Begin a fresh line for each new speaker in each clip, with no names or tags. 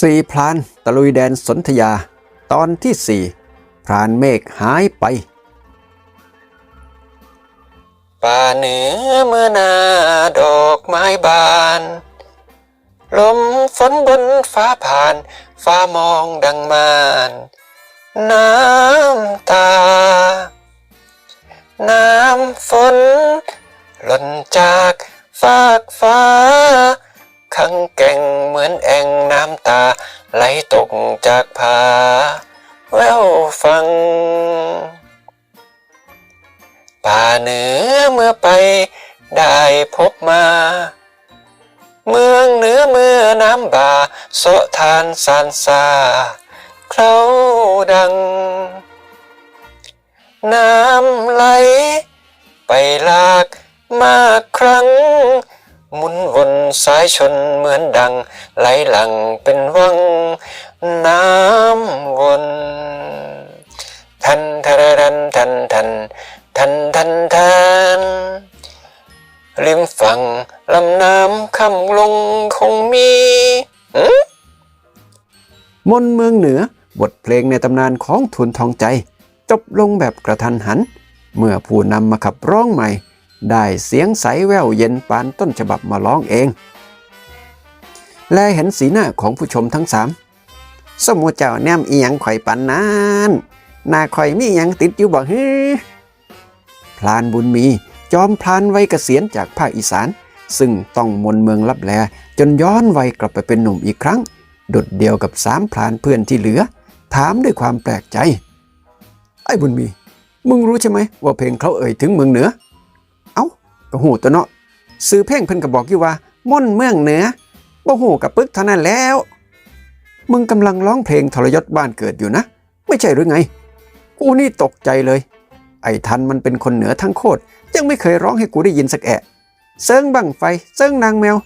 สี่พรานตะลุยแดนสนธยา ตอนที่สี่พรานเมฆหายไป
ป่าเหนือเมื่อนาดอกไม้บาน ลมฝนบนฟ้าผ่าน ฟ้ามองดังมานน้ำตา น้ำฝน หล่นจากฟากฟ้า ขังแก่งเหมือนแอ่งน้ำตา ไหลตกจากผาแววฟัง ป่าเหนือเมื่อไปได้พบมา เมืองเหนือเมื่อน้ำบาโสทานสานซาเคล้าดัง น้ำไหล ไปลากมากครั้ง หมุนวนสายชนเหมือนดัง ไหลหลังเป็นวังน้ำวนทันทะรันทันทันทันทันทันริมฝั่งลำน้ำคำลงคงมี
มนเมืองเหนือบทเพลงในตำนานของทุนทองใจ จบลงแบบกระทันหัน เมื่อผู้นำมาขับร้องใหม่ ได้เสียงใสแววเย็นปานต้นฉบับมาร้องเอง และเห็นสีหน้าของผู้ชมทั้งสามสมุเจ้าแนมเอียงข่อยปันนานหน้าข่อยมีอียังติดอยู่บ่ฮือพลานบุญมี จอมพลานไวัยเกษียณจากภาคอีสาน ซึ่งต้องมนเมืองลับแล จนย้อนวัยกลับไปเป็นหนุ่มอีกครั้งดุดเดียวกับสามพลานเพื่อนที่เหลือ ถามด้วยความแปลกใจ ไอ้บุญมี มึงรู้ใช่ไหมว่าเพลงเขาเอ่ยถึงเมืองเหนือ ก็หูตัวเนาะซื้อเพลงเพิ่นก็บอกอยู่ว่าม่อนเมืองเหนือบ่หูกับปึกเท่านั้นแล้ว มึงกำลังร้องเพลงทรยศบ้านเกิดอยู่นะ ไม่ใช่หรือไง กูนี่ตกใจเลย ไอ้ทันมันเป็นคนเหนือทั้งโคตรยังไม่เคยร้องให้กูได้ยินสักแอะเซิงบังไฟเซิงนางแมว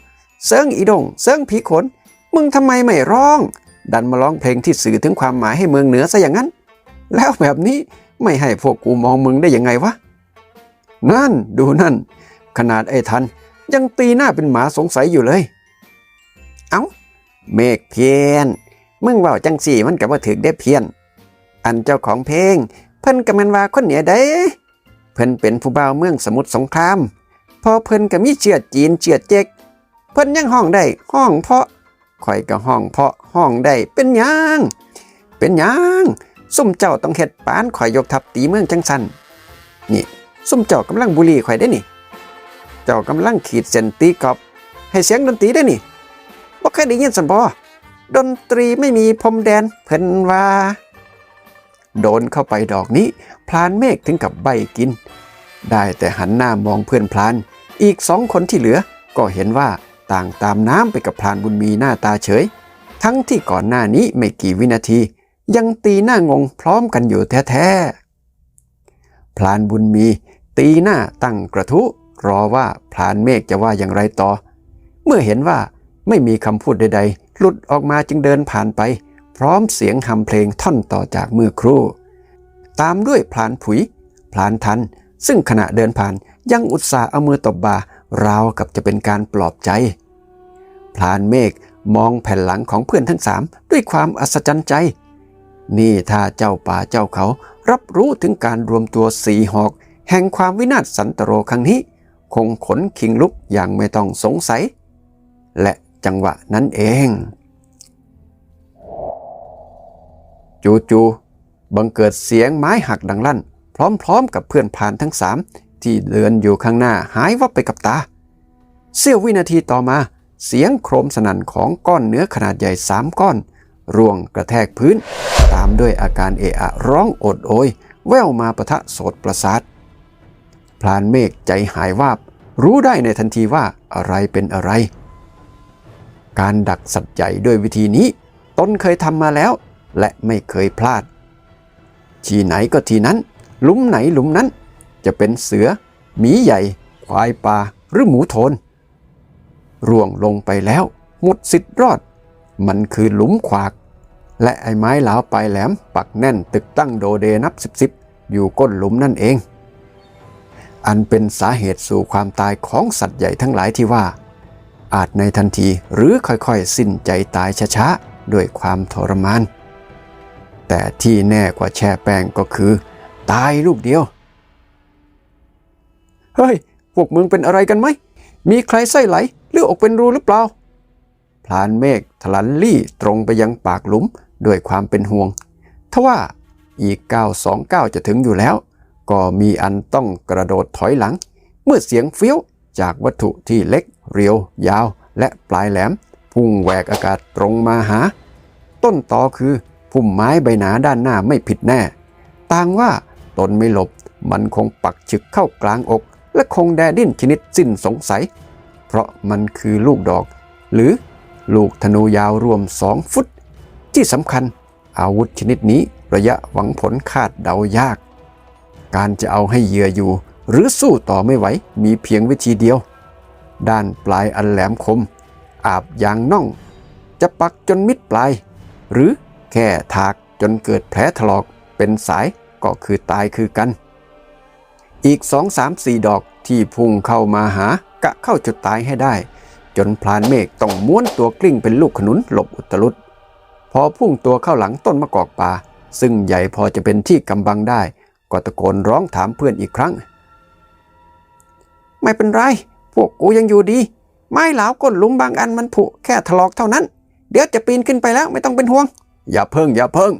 เซิงอีดงเซิงผีขน มึงทำไมไม่ร้อง ดันมาร้องเพลงที่สื่อถึงความหมายให้เมืองเหนือซะอย่างนั้น แล้วแบบนี้ไม่ให้พวกกูมองมึงได้ยังไงวะนั่นดูนั่น ขนาดไอ้ทันยังตีหน้าเป็นหมาสงสัยอยู่เลย เอา้า เมฆเพียน มึงว่าจังสี่มันกับว่าถึกได้เพียน อันเจ้าของเพลง เพิ่นกับมันว่าคนเหนือได้ เพิ่นเป็นผู้บ่าวเมืองสมุทรสงคราม พอเพิ่นก็มีเชื้อจีนเชื้อเจ๊กเพิ่นยังห้องได้ห้องเพาะข่อยก็ห้องเพาะห้องได้เป็นยังเป็นยังซุ่มเจ้าต้องเฮ็ดปานข่อยยกทัพตีเมืองจังสันนี่ซุ่มเจ้ากำลังบุรีข่อยได้นี่ จ้ากำลังขีดเส้นตีกอบ ให้เสียงดนตรีได้นี่บ่เคยได้ยินสันบ่ดนตรีไม่มีพรมแดนเพิ่นว่า โดนเข้าไปดอกนี้ พลานเมฆถึงกับใบกิน ได้แต่หันหน้ามองเพื่อนพลาน อีกสองคนที่เหลือ ก็เห็นว่าต่างตามน้ำไปกับพลานบุญมีหน้าตาเฉย ทั้งที่ก่อนหน้านี้ไม่กี่วินาที ยังตีหน้างงพร้อมกันอยู่แท้ๆพลานบุญมี ตีหน้าตั้งกระทุ รอว่าพลานเมฆจะว่าอย่างไรต่อ เมื่อเห็นว่าไม่มีคำพูดใดๆ หลุดออกมาจึงเดินผ่านไป พร้อมเสียงหำเพลงท่อนต่อจากเมื่อครู่ตามด้วยพลานผุยพลานทัน ซึ่งขณะเดินผ่านยังอุตส่าห์เอามือตบบ่าราวกับจะเป็นการปลอบใจพลานเมฆมองแผ่นหลังของเพื่อนทั้งสามด้วยความอัศจรรย์ใจ นี่ถ้าเจ้าป่าเจ้าเขารับรู้ถึงการรวมตัวสีหอก แห่งความวินาศสันตโรครั้งนี้ คงขนคิงลุกอย่างไม่ต้องสงสัย และจังหวะนั้นเอง จู่ๆบังเกิดเสียงไม้หักดังลั่น พร้อมๆกับเพื่อนพรานทั้งสามที่เดินอยู่ข้างหน้าหายวับไปกับตา เสี้ยววินาทีต่อมา เสียงโครมสนั่นของก้อนเนื้อขนาดใหญ่สามก้อน ร่วงกระแทกพื้น ตามด้วยอาการเอะอะร้องโอดโอย แววมาปะทะโสดประสาท พลานเมฆใจหายวาบ รู้ได้ในทันทีว่าอะไรเป็นอะไร การดักสัตว์ใหญ่ด้วยวิธีนี้ ตนเคยทำมาแล้ว และไม่เคยพลาด ทีไหนก็ทีนั้น หลุมไหนหลุมนั้น จะเป็นเสือ หมีใหญ่ ควายป่าหรือหมูโทน ร่วงลงไปแล้ว หมดสิทธิ์รอด มันคือหลุมขวาก และไอ้ไม้หลาวปลายแหลม ปักแน่นตึกตั้งโดเดนับสิบสิบอยู่ก้นหลุมนั่นเอง อันเป็นสาเหตุสู่ความตายของสัตว์ใหญ่ทั้งหลายที่ว่า อาจในทันทีหรือค่อยๆ สิ้นใจตายช้าๆด้วยความทรมาน แต่ที่แน่กว่าแช่แป้งก็คือ ตายลูกเดียว เฮ้ย พวกมึงเป็นอะไรกันไหม มีใครไส้ไหลหรืออกเป็นรูหรือเปล่าพลานเมฆทลันลี่ตรงไปยังปากหลุมด้วยความเป็นห่วงทว่าอีกก้าสองก้าจะถึงอยู่แล้ว ก็มีอันต้องกระโดดถอยหลัง เมื่อเสียงเฟี้ยวจากวัตถุที่เล็ก เรียวยาว และปลายแหลม พุ่งแหวกอากาศตรงมาหา ต้นตอคือพุ่มไม้ใบหนาด้านหน้าไม่ผิดแน่ ต่างว่าตนไม่หลบ มันคงปักฉึกเข้ากลางอก และคงแดดิ้นชนิดสิ้นสงสัย เพราะมันคือลูกดอก หรือลูกธนูยาวรวมสองฟุต ที่สำคัญอาวุธชนิดนี้ระยะหวังผลคาดเดายาก การจะเอาให้เหยื่ออยู่ หรือสู้ต่อไม่ไหว มีเพียงวิธีเดียว ด้านปลายอันแหลมคม อาบยางน่อง จะปักจนมิดปลาย หรือแค่ถากจนเกิดแผลถลอกเป็นสายก็คือตายคือกัน อีกสองสามสี่ดอกที่พุ่งเข้ามาหากะเข้าจุดตายให้ได้ จนพลานเมฆต้องม้วนตัวกลิ้งเป็นลูกขนุนหลบอุตรุดพอพุ่งตัวเข้าหลังต้นมะกอกป่า ซึ่งใหญ่พอจะเป็นที่กำบังได้ ก็ตะโกนร้องถามเพื่อนอีกครั้ง ไม่เป็นไร พวกกูยังอยู่ดี ไม้เหลาก้นหลุมบางอันมันผุแค่ถลอกเท่านั้น เดี๋ยวจะปีนขึ้นไปแล้วไม่ต้องเป็นห่วง อย่าเพิ่งอย่าเพิ่ง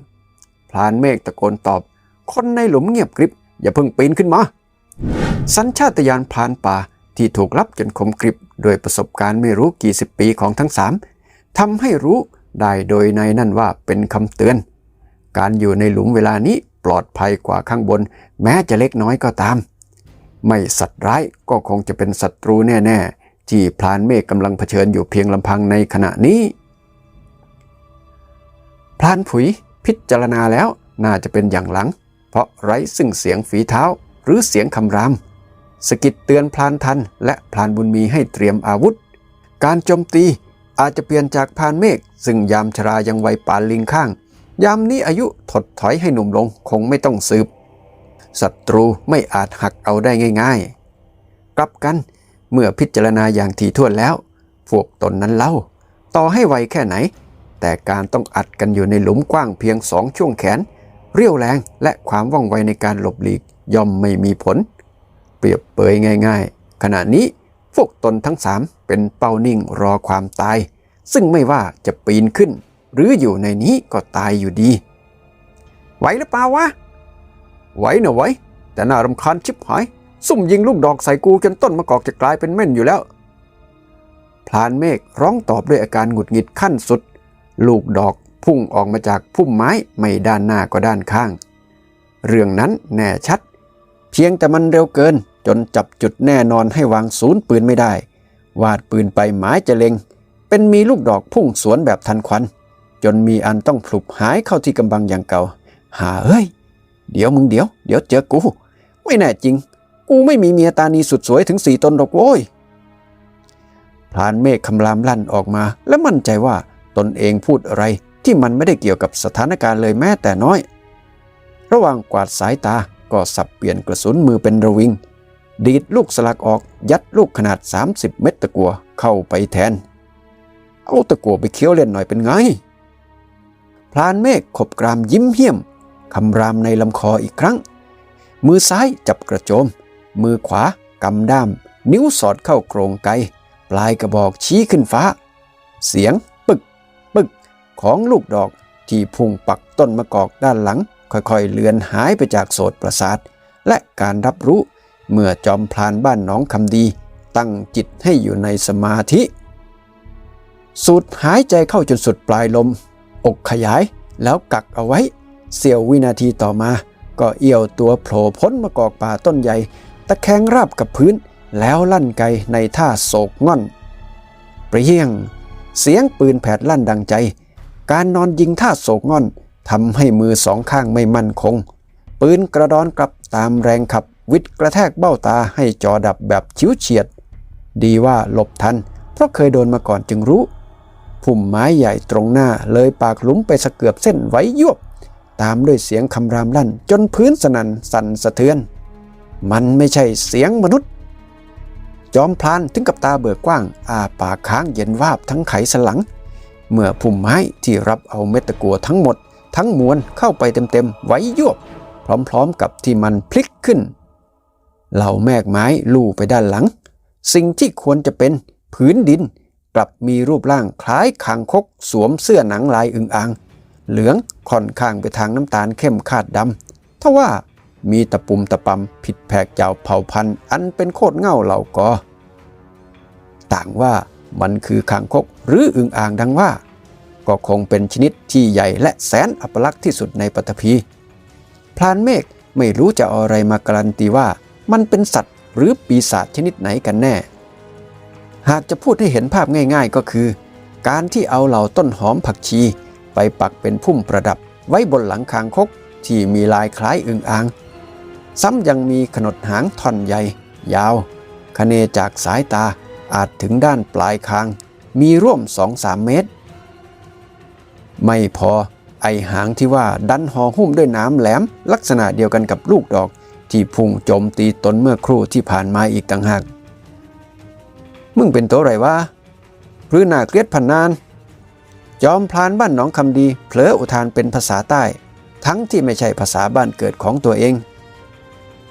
พลานเมฆตะโกนตอบ คนในหลุมเงียบกริบ อย่าเพิ่งปีนขึ้นมา สัญชาตญาณพรานป่าที่ถูกลับจนคมกริบ โดยประสบการณ์ไม่รู้กี่สิบปีของทั้งสามทำให้รู้ได้โดยในนั่นว่าเป็นคำเตือน การอยู่ในหลุมเวลานี้ ปลอดภัยกว่าข้างบน แม้จะเล็กน้อยก็ตาม ไม่สัตว์ร้ายก็คงจะเป็นศัตรูแน่ ๆ ที่พลานเมฆกำลังเผชิญอยู่เพียงลำพังในขณะนี้ พลานผุยพิจารณาแล้วน่าจะเป็นอย่างหลัง เพราะไร้ซึ่งเสียงฝีเท้าหรือเสียงคำรามสกิดเตือนพลานทัน และพลานบุญมีให้เตรียมอาวุธ การโจมตีอาจจะเปลี่ยนจากพลานเมฆซึ่งยามชรายังไวปานลิงข้าง ยามนี้อายุถดถอยให้หนุ่มลงคงไม่ต้องสืบศัตรูไม่อาจหักเอาได้ง่ายๆ กลับกันเมื่อพิจารณาอย่างถี่ถ้วนแล้ว พวกตนนั้นเล่า ต่อให้ไวแค่ไหน แต่การต้องอัดกันอยู่ในหลุมกว้างเพียงสองช่วงแขน เรี่ยวแรงและความว่องไวในการหลบหลีกย่อมไม่มีผล เปรียบเปยง่าย ๆ ขณะนี้พวกตนทั้งสามเป็นเป้านิ่งรอความตาย ซึ่งไม่ว่าจะปีนขึ้น หรืออยู่ในนี้ก็ตายอยู่ดี ไหวหรือเปล่าวะ ไหวนะไหว แต่น่ารำคาญชิบหาย ซุ่มยิงลูกดอกใส่กูจนต้นมะกอกจะกลายเป็นเม่นอยู่แล้ว พลานเมฆร้องตอบด้วยอาการหงุดหงิดขั้นสุด ลูกดอกพุ่งออกมาจากพุ่มไม้ไม่ด้านหน้าก็ด้านข้าง เรื่องนั้นแน่ชัด เพียงแต่มันเร็วเกิน จนจับจุดแน่นอนให้วางศูนย์ปืนไม่ได้ วาดปืนไปหมายจะเล็ง เป็นมีลูกดอกพุ่งสวนแบบทันควัน จนมีอันต้องพลุบหายเข้าที่กำบังอย่างเก่า หาเอ้ย เดี๋ยวมึงเดี๋ยว เดี๋ยวเจอกู ไม่แน่จริง กูไม่มีเมียตานีสุดสวยถึงสี่ตนหรอกโว้ยพลานเมฆคำรามลั่นออกมา และมั่นใจว่าตนเองพูดอะไรที่มันไม่ได้เกี่ยวกับสถานการณ์เลยแม้แต่น้อย ระหว่างกวาดสายตาก็สับเปลี่ยนกระสุนมือเป็นระวิง ดีดลูกสลักออกยัดลูกขนาด 30 เม็ดตะกัวเข้าไปแทน เอาตะกัวไปเคี้ยวเล่นหน่อยเป็นไง พลานเมฆขบกรามยิ้มเหี้ยมคำรามในลำคออีกครั้ง มือซ้ายจับกระโจม มือขวากำด้าม นิ้วสอดเข้าโครงไก ปลายกระบอกชี้ขึ้นฟ้า เสียงปึกปึกของลูกดอกที่พุ่งปักต้นมะกอกด้านหลัง ค่อยๆ เลือนหายไปจากโสตประสาท และการรับรู้เมื่อจอมพลานบ้านหน้องคำดี ตั้งจิตให้อยู่ในสมาธิ สูดหายใจเข้าจนสุดปลายลม อกขยายแล้วกักเอาไว้ เสี้ยววินาทีต่อมา ก็เอี่ยวตัวโผล่พ้นมากอกป่าต้นใหญ่ ตะแคงราบกับพื้น แล้วลั่นไกในท่าโศกง่อนเปรี้ยง เสียงปืนแผดลั่นดังใจ การนอนยิงท่าโศกง่อนทำให้มือสองข้างไม่มั่นคง ปืนกระดอนกลับตามแรงขับวิดกระแทกเบ้าตาให้จอดับแบบชิวเฉียด ดีว่าหลบทัน เพราะเคยโดนมาก่อนจึงรู้ พุ่มไม้ใหญ่ตรงหน้าเลยปากหลุมไปสะเกือบเส้นไว้ยวบ ตามด้วยเสียงคำรามลั่น จนพื้นสนันสั่นสะเทือน มันไม่ใช่เสียงมนุษย์ จอมพลานถึงกับตาเบิกกว้างอาปากค้างเย็นวาบทั้งไขสลัง เมื่อพุ่มไม้ที่รับเอาเม็ดตะกัวทั้งหมด ทั้งมวลเข้าไปเต็มๆไว้ยวบ พร้อมๆกับที่มันพลิกขึ้นเหล่าแมกไม้ลู่ไปด้านหลัง สิ่งที่ควรจะเป็นผืนดิน กลับมีรูปร่างคล้ายคางคกสวมเสื้อหนังลายอึงอ่าง เหลืองค่อนข้างไปทางน้ำตาลเข้มคาดดำทว่ามีตะปุ่มตะปำผิดแผกเจ้าเผ่าพันธุ์ อันเป็นโคตรเง่าเหล่ากอ ต่างว่ามันคือคางคกหรืออึงอ่างดังว่า ก็คงเป็นชนิดที่ใหญ่และแสนอัปลักษณ์ที่สุดในปฐพีพลานเมฆไม่รู้จะออะไรมาการันตีว่า มันเป็นสัตว์หรือปีศาจชนิดไหนกันแน่ หากจะพูดให้เห็นภาพง่าย ๆ ก็คือ การที่เอาเหล่าต้นหอมผักชี ไปปักเป็นพุ่มประดับ ไว้บนหลังคางคกที่มีลายคล้ายอึงอ่าง ซ้ำยังมีขนดหางท่อนใหญ่ ยาวคะเนจากสายตาอาจถึงด้านปลายคาง มีร่วม2-3เมตร ไม่พอไอหางที่ว่าดันห่อหุ้มด้วยน้ำแหลม ลักษณะเดียวกันกับลูกดอก ที่พุ่งโจมตีตนเมื่อครู่ที่ผ่านมาอีกต่างหาก มึงเป็นตัวไรวะหรือหนาเกลียดพันนาน จอมพลานบ้านหนองคำดี เผลออุทานเป็นภาษาใต้ ทั้งที่ไม่ใช่ภาษาบ้านเกิดของตัวเอง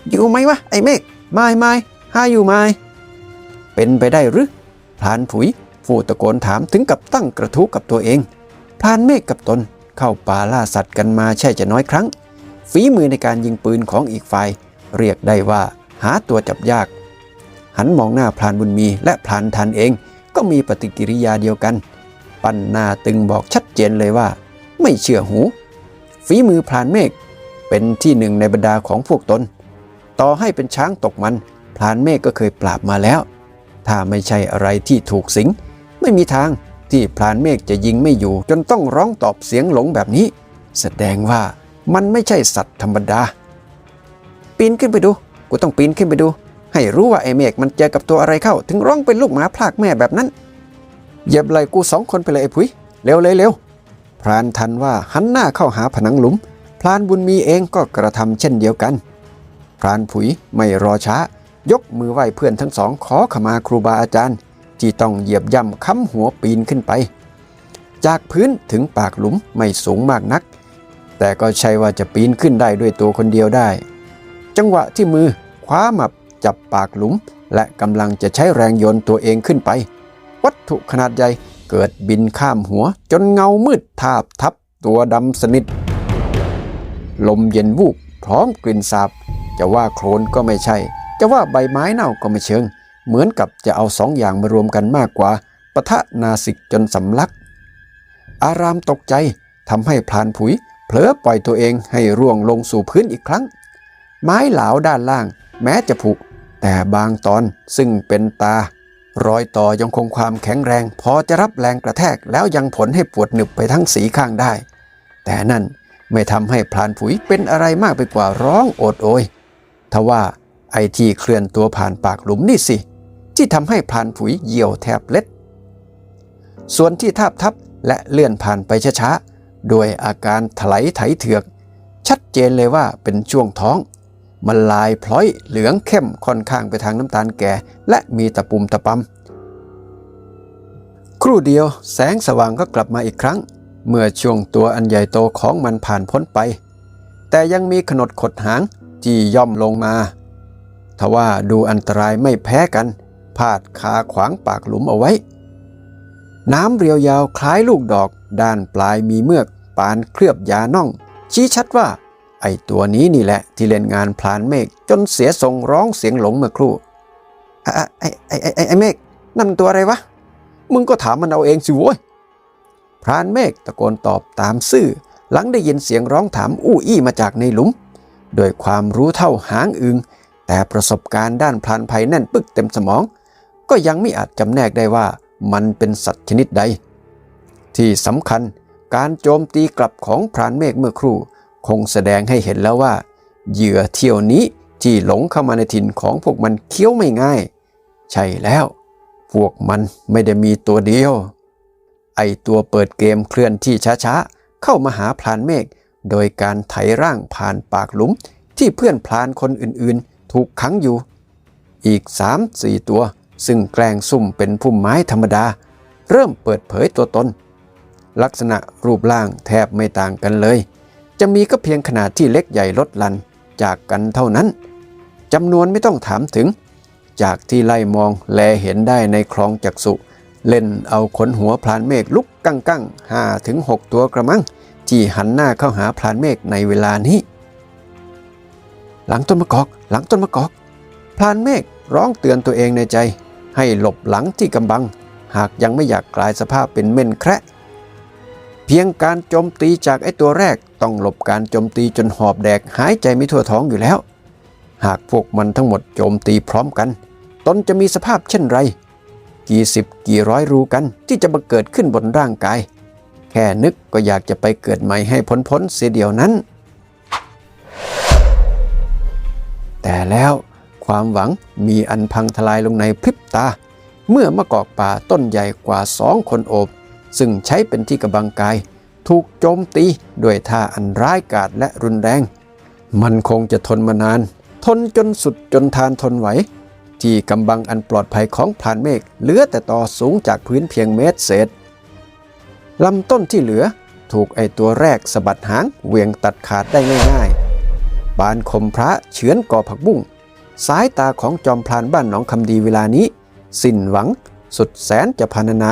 อยู่ไหมวะ ไอ้เมฆไม่ไม่หาอยู่ไหมเป็นไปได้หรือพลานผุยผู้ตะโกนถามถึงกับตั้งกระทู้กับตัวเองพลานเมฆกับตนเข้าป่าล่าสัตว์กันมาใช่จะน้อยครั้งฝีมือในการยิงปืนของอีกฝ่าย เรียกได้ว่าหาตัวจับยาก หันมองหน้าพลานบุญมีและพลานทันเอง ก็มีปฏิกิริยาเดียวกัน ปั้นหน้าตึงบอกชัดเจนเลยว่า ไม่เชื่อหู ฝีมือพลานเมฆเป็นที่หนึ่งในบรรดาของพวกตน ต่อให้เป็นช้างตกมัน พลานเมฆก็เคยปราบมาแล้ว ถ้าไม่ใช่อะไรที่ถูกสิง ไม่มีทางที่พลานเมฆจะยิงไม่อยู่ จนต้องร้องตอบเสียงหลงแบบนี้ แสดงว่ามันไม่ใช่สัตว์ธรรมดา ปีนขึ้นไปดู กูต้องปีนขึ้นไปดู ให้รู้ว่าไอ้เมฆมันเจอกับตัวอะไรเข้า ถึงร้องเป็นลูกหมาพลากแม่แบบนั้นเหยียบไหล่กูสองคนไปเลยไอ้ผุยเร็วเลยเร็วพรานทันว่าหันหน้าเข้าหาผนังหลุม พรานบุญมีเองก็กระทำเช่นเดียวกัน พรานผุยไม่รอช้า ยกมือไหว้เพื่อนทั้งสองขอขมาครูบาอาจารย์ ที่ต้องเหยียบย่ำค้ำหัวปีนขึ้นไป จากพื้นถึงปากหลุมไม่สูงมากนัก แต่ก็ใช่ว่าจะปีนขึ้นได้ด้วยตัวคนเดียวได้ จังหวะที่มือคว้ามับ จับปากหลุม และกำลังจะใช้แรงโยนตัวเองขึ้นไป วัตถุขนาดใหญ่เกิดบินข้ามหัวจนเงามืดทาบทับตัวดำสนิท ลมเย็นวูบพร้อมกลิ่นสาบ จะว่าโคลนก็ไม่ใช่ จะว่าใบไม้เน่าก็ไม่เชิง เหมือนกับจะเอาสองอย่างมารวมกันมากกว่าปะทะนาสิกจนสำลัก อารามตกใจทำให้พลานผุยเผลอปล่อยตัวเองให้ร่วงลงสู่พื้นอีกครั้ง ไม้เหลาด้านล่าง แม้จะผุ แต่บางตอนซึ่งเป็นตา รอยต่อยังคงความแข็งแรง พอจะรับแรงกระแทกแล้วยังผลให้ปวดหนึบไปทั้งสีข้างได้ แต่นั่นไม่ทำให้พลานผุยเป็นอะไรมากไปกว่าร้องโอดโอย ทว่าไอที่เคลื่อนตัวผ่านปากหลุมนี่สิ ที่ทำให้พลานผุยเหี่ยวแทบเล็ด ส่วนที่ทาบทับและเลื่อนผ่านไปช้าๆโดยอาการถลายไถเถือก ชัดเจนเลยว่าเป็นช่วงท้อง มันลายพลอยเหลืองเข้มค่อนข้างไปทางน้ำตาลแก่ และมีตะปุ่มตะปำครู่เดียวแสงสว่างก็กลับมาอีกครั้ง เมื่อช่วงตัวอันใหญ่โตของมันผ่านพ้นไป แต่ยังมีขนดขดหางที่ย่อมลงมาทว่าดูอันตรายไม่แพ้กัน พาดคาขวางปากหลุมเอาไว้ น้ำเรียวยาวคล้ายลูกดอก ด้านปลายมีเมือก ปานเคลือบยาน่อง ชี้ชัดว่า ไอตัวนี้นี่แหละที่เล่นงานพลานเมฆจนเสียทรงร้องเสียงหลงเมื่อครู่ไอไอไอไอไอเมฆนั่นมันตัวอะไรวะ มึงก็ถามมันเอาเองสิโว้ยพรานเมฆตะโกนตอบตามซื่อ หลังได้ยินเสียงร้องถามอู้อี้มาจากในหลุมโดยความรู้เท่าหางอึง แต่ประสบการณ์ด้านพลานภัยแน่นปึกเต็มสมอง ก็ยังไม่อาจจำแนกได้ว่ามันเป็นสัตว์ชนิดใด ที่สำคัญการโจมตีกลับของพรานเมฆเมื่อครู่ คงแสดงให้เห็นแล้วว่า เหยื่อเที่ยวนี้ที่หลงเข้ามาในถิ่นของพวกมันเคี้ยวไม่ง่าย ใช่แล้ว พวกมันไม่ได้มีตัวเดียว ไอตัวเปิดเกมเคลื่อนที่ช้าๆ เข้ามาหาพลานเมฆโดยการไถร่างผ่านปากหลุมที่เพื่อนพลานคนอื่นๆ ถูกขังอยู่ อีก3-4ตัวซึ่งแกล้งซุ่มเป็นพุ่มไม้ธรรมดา เริ่มเปิดเผยตัวตน ลักษณะรูปร่างแทบไม่ต่างกันเลย จะมีก็เพียงขนาดที่เล็กใหญ่ลดลันจากกันเท่านั้นจำนวนไม่ต้องถามถึง จากที่ไล่มองแลเห็นได้ในคลองจักสุเล่นเอาขนหัวพลานเมฆลุกกั้งกั้งห้าถึงหกตัวกระมัง ที่หันหน้าเข้าหาพลานเมฆในเวลานี้ หลังต้นมะกอก หลังต้นมะกอก พลานเมฆร้องเตือนตัวเองในใจ ให้หลบหลังที่กำบัง หากยังไม่อยากกลายสภาพเป็นเม่นแคระ เพียงการโจมตีจากไอ้ตัวแรกต้องหลบการโจมตีจนหอบแดกหายใจไม่ทั่วท้องอยู่แล้ว หากพวกมันทั้งหมดโจมตีพร้อมกัน ตนจะมีสภาพเช่นไร กี่สิบกี่ร้อยรูกันที่จะมาเกิดขึ้นบนร่างกาย แค่นึกก็อยากจะไปเกิดใหม่ให้พ้นพ้นเสียเดียวนั้น แต่แล้วความหวังมีอันพังทลายลงในพริบตา เมื่อมะกอกป่าต้นใหญ่กว่าสองคนโอบ ซึ่งใช้เป็นที่กำบังกาย ถูกโจมตีด้วยท่าอันร้ายกาจและรุนแรง มันคงจะทนมานาน ทนจนสุดจนทานทนไหว ที่กำบังอันปลอดภัยของพรานเมฆเหลือแต่ต่อสูงจากพื้นเพียงเมตรเศษลำต้นที่เหลือถูกไอตัวแรกสะบัดหางเหวียงตัดขาดได้ง่ายๆ บานคมพระเฉือนก่อผักบุ้งสายตาของจอมพลานบ้านหนองคำดีเวลานี้ สิ้นหวังสุดแสนจะพรรณนา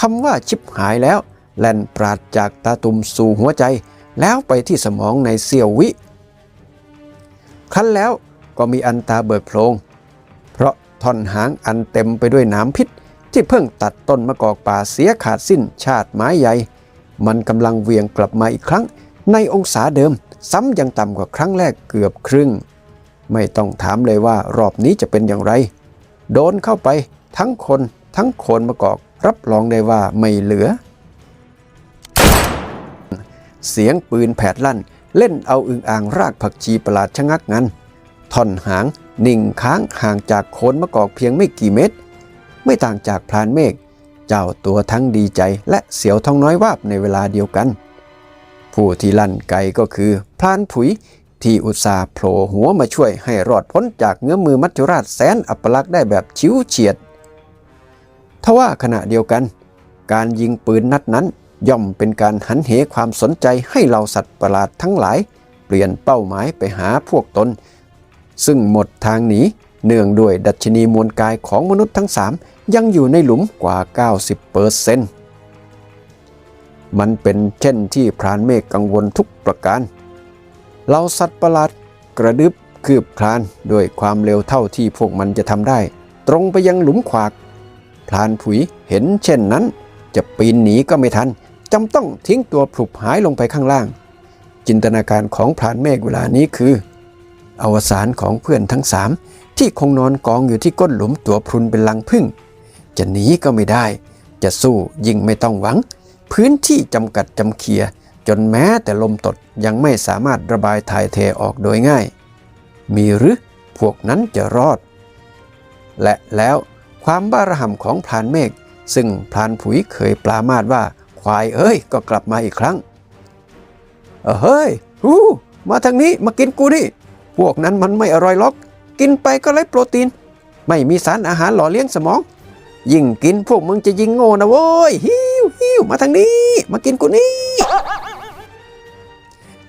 คำว่าชิบหายแล้ว แล่นปราดจากตาตุ่มสู่หัวใจ แล้วไปที่สมองในเสี้ยววิ ครั้นแล้วก็มีอันตาเบิกโพลง เพราะท่อนหางอันเต็มไปด้วยน้ำพิษ ที่เพิ่งตัดต้นมะกอกป่าเสียขาดสิ้นชาติไม้ใหญ่ มันกำลังเวียงกลับมาอีกครั้ง ในองศาเดิม ซ้ำยังต่ำกว่าครั้งแรกเกือบครึ่ง ไม่ต้องถามเลยว่ารอบนี้จะเป็นอย่างไร โดนเข้าไปทั้งคนทั้งโคนมะกอก รับรองได้ว่าไม่เหลือ เสียงปืนแผดลั่น เล่นเอาอึงอ่างรากผักชีประหลาดชะงักงันท่อนหางนิ่งค้างห่างจากโคนมะกอกเพียงไม่กี่เมตร ไม่ต่างจากพรานเมฆเจ้าตัวทั้งดีใจและเสียวท้องน้อยวาบในเวลาเดียวกัน ผู้ที่ลั่นไกก็คือพรานผุยที่อุตสาห์โผล่หัวมาช่วยให้รอดพ้นจากเงื้อมือมัจจุราชแสนอัปลักษณ์ได้แบบชิวเฉียด ทว่าขณะเดียวกัน การยิงปืนนัดนั้น ย่อมเป็นการหันเหความสนใจให้เหล่าสัตว์ประหลาดทั้งหลาย เปลี่ยนเป้าหมายไปหาพวกตน ซึ่งหมดทางหนีเนื่องด้วยดัชนีมวลกายของมนุษย์ทั้งสามยังอยู่ในหลุมกว่า 90เปอร์เซนต์มันเป็นเช่นที่พรานเมฆกังวลทุกประการ เราสัตว์ประหลาดกระดึบคืบคลานด้วยความเร็วเท่าที่พวกมันจะทำได้ ตรงไปยังหลุมขวาก พลานผุยเห็นเช่นนั้น จะปีนหนีก็ไม่ทันจำต้องทิ้งตัวผลุบหายลงไปข้างล่าง จินตนาการของพรานเมฆเวลานี้คือ อวสานของเพื่อนทั้งสามที่คงนอนกองอยู่ที่ก้นหลุมตัวพรุนเป็นลังพึ่ง จะหนีก็ไม่ได้ จะสู้ยิ่งไม่ต้องหวัง พื้นที่จำกัดจำเคียจนแม้แต่ลมตดยังไม่สามารถระบายถ่ายเทออกโดยง่าย มีหรือพวกนั้นจะรอด และแล้ว ความบ้าระห่ำของพรานเมฆซึ่งพรานผุยเคยปรามาดว่า ควายเอ้ยก็กลับมาอีกครั้ง เออเฮ้ยฮู้มาทางนี้มากินกูนี่ พวกนั้นมันไม่อร่อยหรอก กินไปก็ไร้โปรตีน ไม่มีสารอาหารหล่อเลี้ยงสมอง ยิ่งกินพวกมึงจะยิ่งโง่นะโว้ยฮิวฮิวมาทางนี้ มากินกูนี่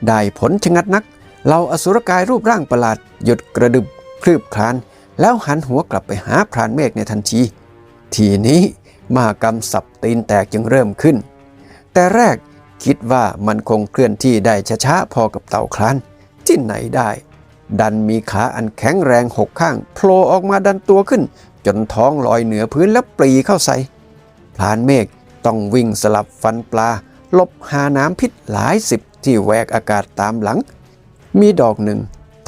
ได้ผลชะงัดนัก เราอสุรกายรูปร่างประหลาด หยุดกระดึบคลืบคลาน แล้วหันหัวกลับไปหาพรานเมฆในทันที ทีนี้มหากรรมสับตีนแตกจึงเริ่มขึ้น แต่แรกคิดว่ามันคงเคลื่อนที่ได้ช้าๆพอกับเต่าคลานที่ไหนได้ ดันมีขาอันแข็งแรงหกข้างโผล่ออกมาดันตัวขึ้น จนท้องลอยเหนือพื้นแล้วปรีเข้าใส่พลานเมฆต้องวิ่งสลับฟันปลาหลบหาน้ำพิษหลายสิบที่แหวกอากาศตามหลัง มีดอกหนึ่ง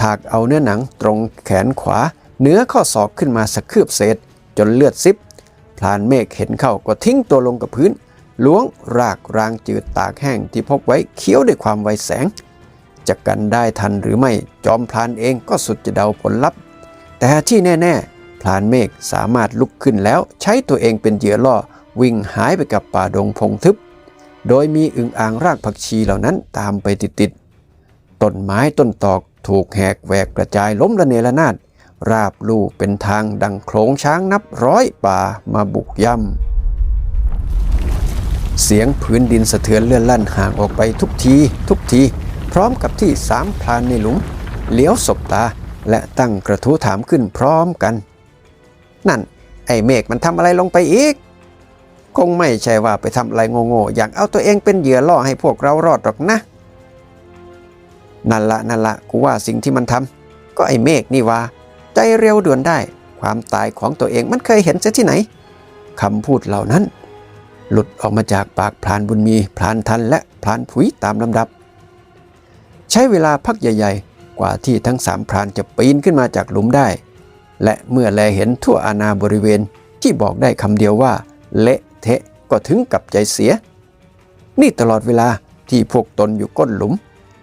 ถากเอาเนื้อหนังตรงแขนขวา เหนือข้อศอกขึ้นมาสักคืบเศษ จนเลือดซิบพลานเมฆเห็นเข้าก็ทิ้งตัวลงกับพื้นล้วงรากรางจืดตากแห้งที่พกไว้เคี้ยวด้วยความไวแสงจะกันได้ทันหรือไม่จอมพลานเองก็สุดจะเดาผลลัพธ์ แต่ที่แน่ๆ พลานเมฆสามารถลุกขึ้นแล้วใช้ตัวเองเป็นเหยื่อล่อวิ่งหายไปกับป่าดงพงทึบ โดยมีอึงอ่างรากผักชีเหล่านั้นตามไปติดๆต้นไม้ต้นตอกถูกแหกแหวกกระจายล้มระเนระนาด ราบลู่เป็นทางดังโขลงช้างนับร้อยป่ามาบุกย่ำ เสียงพื้นดินสะเทือนเลื่อนลั่นห่างออกไปทุกทีทุกที พร้อมกับที่สามพรานในหลุมเลี้ยวสบตาและตั้งกระทู้ถามขึ้นพร้อมกัน นั่น ไอ้เมฆมันทำอะไรลงไปอีก คงไม่ใช่ว่าไปทำอะไรโง่ๆอย่างเอาตัวเองเป็นเหยื่อล่อให้พวกเรารอดหรอกนะ นั่นละนั่นละกูว่าสิ่งที่มันทำก็ไอ้เมฆนี่ว่า ใจเร็วด่วนได้ ความตายของตัวเองมันเคยเห็นเสียที่ไหนคำพูดเหล่านั้น หลุดออกมาจากปากพลานบุญมีพลานทันและพลานผุยตามลำดับ ใช้เวลาพักใหญ่ ๆ กว่าที่ทั้งสามพรานจะปีนขึ้นมาจากหลุมได้ และเมื่อแลเห็นทั่วอาณาบริเวณที่บอกได้คำเดียวว่า เละเทะก็ถึงกับใจเสีย นี่ตลอดเวลาที่พวกตนอยู่ก้นหลุม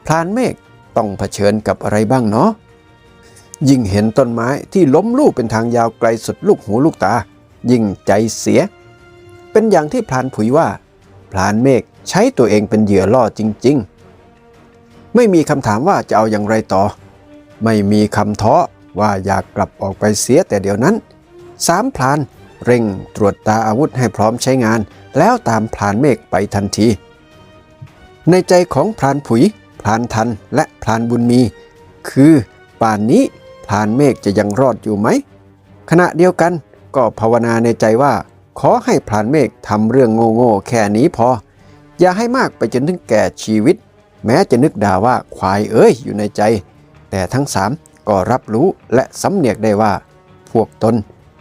พลานเมฆต้องเผชิญกับอะไรบ้างเนาะ ยิ่งเห็นต้นไม้ที่ล้มลูกเป็นทางยาวไกลสุดลูกหูลูกตา ยิ่งใจเสีย เป็นอย่างที่พลานผุยว่า พลานเมฆใช้ตัวเองเป็นเหยื่อล่อจริง ๆ ไม่มีคำถามว่าจะเอาอย่างไรต่อ ไม่มีคำท้อว่าอยากกลับออกไปเสียแต่เดี๋ยวนั้นสามพลานเร่งตรวจตาอาวุธให้พร้อมใช้งาน แล้วตามพลานเมฆไปทันที ในใจของพลานผุย พลานทันและพลานบุญมี คือป่านนี้ พลานเมฆจะยังรอดอยู่ไหม ขณะเดียวกันก็ภาวนาในใจว่า ขอให้พลานเมฆทำเรื่องโง่ๆแค่นี้พอ อย่าให้มากไปจนถึงแก่ชีวิต แม้จะนึกด่าว่าควายเอ้ยอยู่ในใจ แต่ทั้งสามก็รับรู้และสำเนียกได้ว่า พวกตน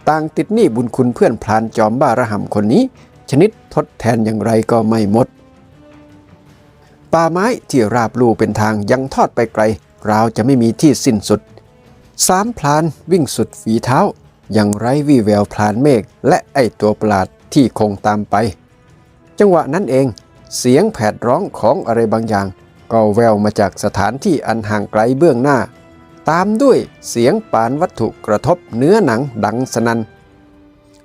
ต่างติดหนี้บุญคุณเพื่อนพลานจอมบ้าระห่ำคนนี้ ชนิดทดแทนอย่างไรก็ไม่หมด ป่าไม้ที่ราบลู่เป็นทางยังทอดไปไกล ราวจะไม่มีที่สิ้นสุด สามพลานวิ่งสุดฝีเท้า ยังไร้วี่แววพลานเมฆและไอตัวประหลาดที่คงตามไป จังหวะนั้นเอง เสียงแผดร้องของอะไรบางอย่าง ก็แววมาจากสถานที่อันห่างไกลเบื้องหน้า ตามด้วยเสียงปานวัตถุกระทบเนื้อหนังดังสนัน่น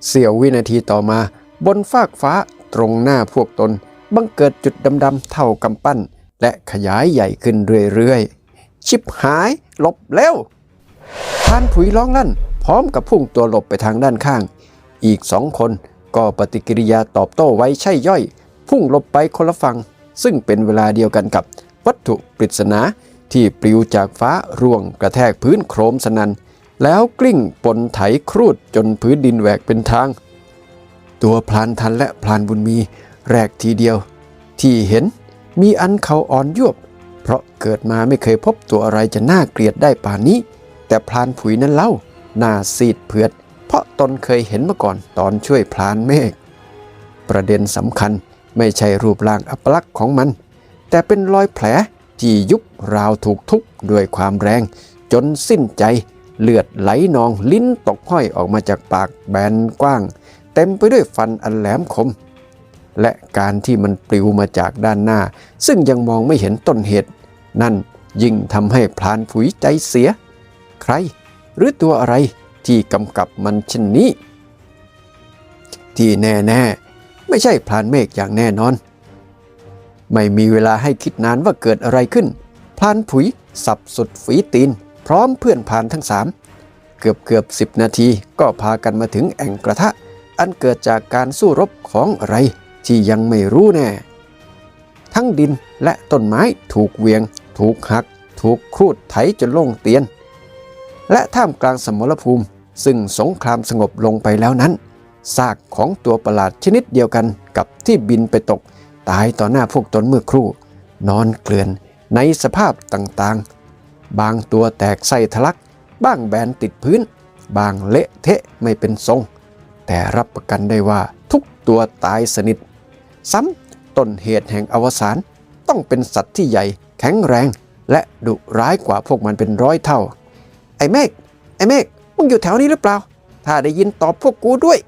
เสี้ยววินาทีต่อมา บนฟากฟ้าตรงหน้าพวกตน บังเกิดจุดดำๆเท่ากำปั้น และขยายใหญ่ขึ้นเรื่อยๆ ชิบหาย หลบเร็ว พรานผุยร้องลั่น พร้อมกับพุ่งตัวหลบไปทางด้านข้าง อีกสองคนก็ปฏิกิริยาตอบโต้ไว้ใช่ย่อย พุ่งหลบไปคนละฝั่งซึ่งเป็นเวลาเดียวกันกับวัตถุปริศนาที่ปลิวจากฟ้าร่วงกระแทกพื้นโครมสนัน แล้วกลิ้งปนไถครูดจนพื้นดินแหวกเป็นทาง ตัวพลานทันและพลานบุญมีแรกทีเดียว ที่เห็นมีอันเขาอ่อนยวบ เพราะเกิดมาไม่เคยพบตัวอะไรจะน่าเกลียดได้ป่านนี้ แต่พลานผุยนั้นเล่าหน้าซีดเผือด เพราะตนเคยเห็นมาก่อนตอนช่วยพลานเมฆประเด็นสำคัญไม่ใช่รูปร่างอัปลักษณ์ของมัน แต่เป็นรอยแผลที่ยุบราวถูกทุบด้วยความแรง จนสิ้นใจเลือดไหลนองลิ้นตกห้อยออกมาจากปากแบนกว้าง เต็มไปด้วยฟันอันแหลมคม และการที่มันปลิวมาจากด้านหน้า ซึ่งยังมองไม่เห็นต้นเหตุ นั่นยิ่งทำให้พลานผุยใจเสีย ใคร หรือตัวอะไรที่กำกับมันเช่นนี้ ที่แน่ๆ ไม่ใช่พลานเมฆอย่างแน่นอน ไม่มีเวลาให้คิดนานว่าเกิดอะไรขึ้น พลานผุย สับสุดฝีตีน พร้อมเพื่อนพลานทั้งสามเกือบเกือบสิบนาทีก็พากันมาถึงแอ่งกระทะ อันเกิดจากการสู้รบของอะไร ที่ยังไม่รู้แน่ ทั้งดินและต้นไม้ถูกเวียง ถูกหัก ถูกครูดไถจนโล่งเตียน และท่ามกลางสมรภูมิ ซึ่งสงครามสงบลงไปแล้วนั้นซากของตัวประหลาดชนิดเดียวกันกับที่บินไปตก ตายต่อหน้าพวกตนเมื่อครู่ นอนเกลื่อนในสภาพต่างๆ บางตัวแตกไส้ทะลัก บ้างแบนติดพื้น บางเละเทะไม่เป็นทรง แต่รับประกันได้ว่าทุกตัวตายสนิท ซ้ำต้นเหตุแห่งอวสานต้องเป็นสัตว์ที่ใหญ่ แข็งแรง และดุร้ายกว่าพวกมันเป็นร้อยเท่า ไอ้เมฆไอ้เมฆมึงอยู่แถวนี้หรือเปล่า ถ้าได้ยินตอบพวกกูด้วย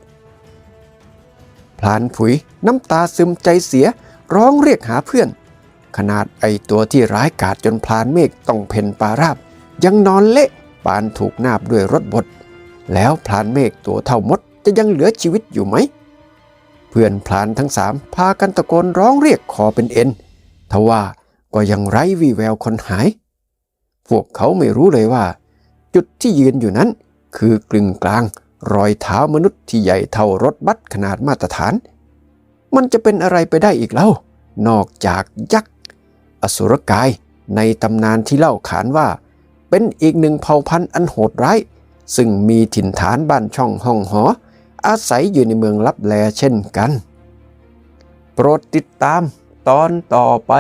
พลานผุยน้ำตาซึมใจเสียร้องเรียกหาเพื่อน ขนาดไอตัวที่ร้ายกาจจนพลานเมฆต้องเพ่นปาราบ ยังนอนเละปานถูกนาบด้วยรถบดแล้วพลานเมฆตัวเท่ามดจะยังเหลือชีวิตอยู่ไหม เพื่อนพลานทั้งสามพากันตะโกนร้องเรียกคอเป็นเอ็นทว่าก็ยังไร้วี่แววคนหาย พวกเขาไม่รู้เลยว่า จุดที่ยืนอยู่นั้น คือกลึงกลางรอยเท้ามนุษย์ที่ใหญ่เท่ารถบัสขนาดมาตรฐาน มันจะเป็นอะไรไปได้อีกเล่า นอกจากยักษ์ อสุรกายในตำนานที่เล่าขานว่า เป็นอีกหนึ่งเผ่าพันธุ์อันโหดร้าย ซึ่งมีถิ่นฐานบ้านช่องห้องหอ อาศัยอยู่ในเมืองลับแลเช่นกัน โปรดติดตามตอนต่อไป